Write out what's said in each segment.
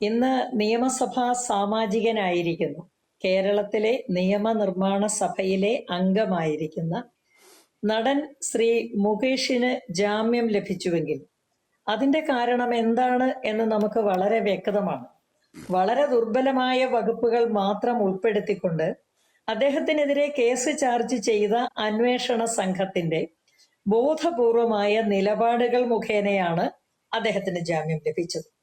ഇന്ന് നിയമസഭാ സാമാജികനായിരിക്കുന്നു. കേരളത്തിലെ നിയമനിർമ്മാണ സഭയിലെ അംഗമായിരിക്കുന്ന നടൻ ശ്രീ മുകേഷിന് ജാമ്യം ലഭിച്ചുവെങ്കിൽ അതിന്റെ കാരണം എന്താണ് എന്ന് നമുക്ക് വളരെ വ്യക്തമാണ്. വളരെ ദുർബലമായ വകുപ്പുകൾ മാത്രം ഉൾപ്പെടുത്തിക്കൊണ്ട് അദ്ദേഹത്തിനെതിരെ കേസ് ചാർജ് ചെയ്ത അന്വേഷണ സംഘത്തിന്റെ ബോധപൂർവമായ നിലപാടുകൾ മുഖേനയാണ് അദ്ദേഹത്തിന് ജാമ്യം ലഭിച്ചത്.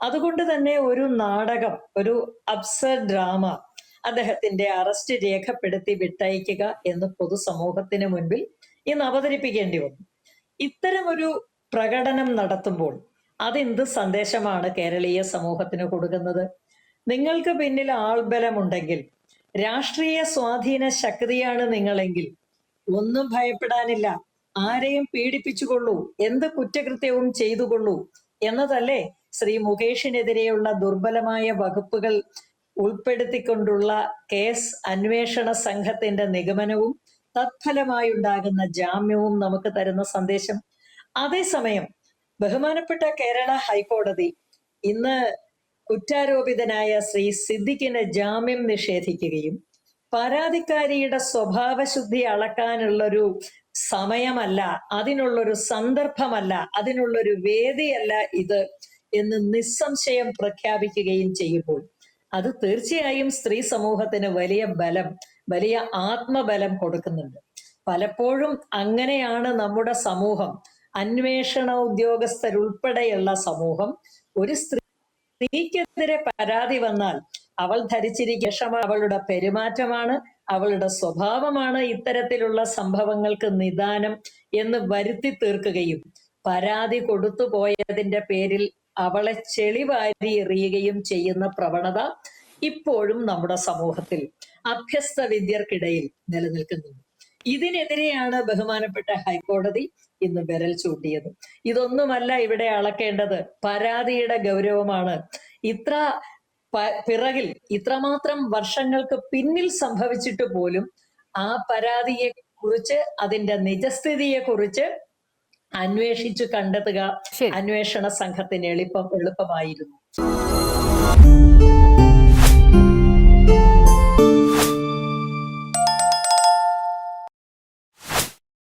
അതുകൊണ്ട് തന്നെ ഒരു നാടകം ഒരു അബ്സർ ഡ്രാമ അദ്ദേഹത്തിന്റെ അറസ്റ്റ് രേഖപ്പെടുത്തി വിട്ടയക്കുക എന്ന് പൊതുസമൂഹത്തിന് മുൻപിൽ ഇന്ന് അവതരിപ്പിക്കേണ്ടി വന്നു. ഇത്തരം ഒരു പ്രകടനം നടത്തുമ്പോൾ അതെന്ത് സന്ദേശമാണ് കേരളീയ സമൂഹത്തിന് കൊടുക്കുന്നത്? നിങ്ങൾക്ക് പിന്നിൽ ആൾബലമുണ്ടെങ്കിൽ രാഷ്ട്രീയ സ്വാധീന ശക്തിയാണ് നിങ്ങളെങ്കിൽ ഒന്നും ഭയപ്പെടാനില്ല ആരെയും പീഡിപ്പിച്ചുകൊള്ളൂ എന്ത് കുറ്റകൃത്യവും ചെയ്തുകൊള്ളൂ എന്നതല്ലേ ശ്രീ മുകേഷിനെതിരെയുള്ള ദുർബലമായ വകുപ്പുകൾ ഉൾപ്പെടുത്തിക്കൊണ്ടുള്ള കേസ് അന്വേഷണ സംഘത്തിന്റെ നിഗമനവും തത്ഫലമായി ഉണ്ടാകുന്ന ജാമ്യവും നമുക്ക് തരുന്ന സന്ദേശം. അതേസമയം ബഹുമാനപ്പെട്ട കേരള ഹൈക്കോടതി ഇന്ന് കുറ്റാരോപിതനായ ശ്രീ സിദ്ദിഖിന് ജാമ്യം നിഷേധിക്കുകയും പരാതിക്കാരിയുടെ സ്വഭാവശുദ്ധി അളക്കാനുള്ളൊരു സമയമല്ല അതിനുള്ളൊരു സന്ദർഭമല്ല അതിനുള്ളൊരു വേദിയല്ല ഇത് എന്ന് നിസ്സംശയം പ്രഖ്യാപിക്കുകയും ചെയ്യുമ്പോൾ അത് തീർച്ചയായും സ്ത്രീ സമൂഹത്തിന് വലിയ ബലം വലിയ ആത്മബലം കൊടുക്കുന്നുണ്ട്. പലപ്പോഴും അങ്ങനെയാണ് നമ്മുടെ സമൂഹം. അന്വേഷണ ഉദ്യോഗസ്ഥരുൾപ്പെടെയുള്ള സമൂഹം ഒരു സ്ത്രീ സ്ത്രീക്കെതിരെ പരാതി വന്നാൽ അവൾ ധരിച്ചിരിക്കുന്ന അവളുടെ പെരുമാറ്റമാണ് അവളുടെ സ്വഭാവമാണ് ഇത്തരത്തിലുള്ള സംഭവങ്ങൾക്ക് നിദാനം എന്ന് വരുത്തി തീർക്കുകയും പരാതി കൊടുത്തു പോയതിന്റെ പേരിൽ അവളെ ചെളിവാരി എറിയുകയും ചെയ്യുന്ന പ്രവണത ഇപ്പോഴും നമ്മുടെ സമൂഹത്തിൽ അഭ്യസ്ത വിദ്യർക്കിടയിൽ നിലനിൽക്കുന്നുണ്ട് ഇതിനെതിരെയാണ് ബഹുമാനപ്പെട്ട ഹൈക്കോടതി ഇന്ന് വിരൽ ചൂണ്ടിയത്. ഇതൊന്നുമല്ല ഇവിടെ അളക്കേണ്ടത്. പരാതിയുടെ ഗൗരവമാണ്. ഇത്ര പിറകിൽ ഇത്രമാത്രം വർഷങ്ങൾക്ക് പിന്നിൽ സംഭവിച്ചിട്ട് പോലും ആ പരാതിയെ കുറിച്ച് അതിന്റെ നിജസ്ഥിതിയെ കുറിച്ച് അന്വേഷിച്ചു കണ്ടെത്തുക. അന്വേഷണ സംഘത്തിന് എളുപ്പം എളുപ്പമായിരുന്നു.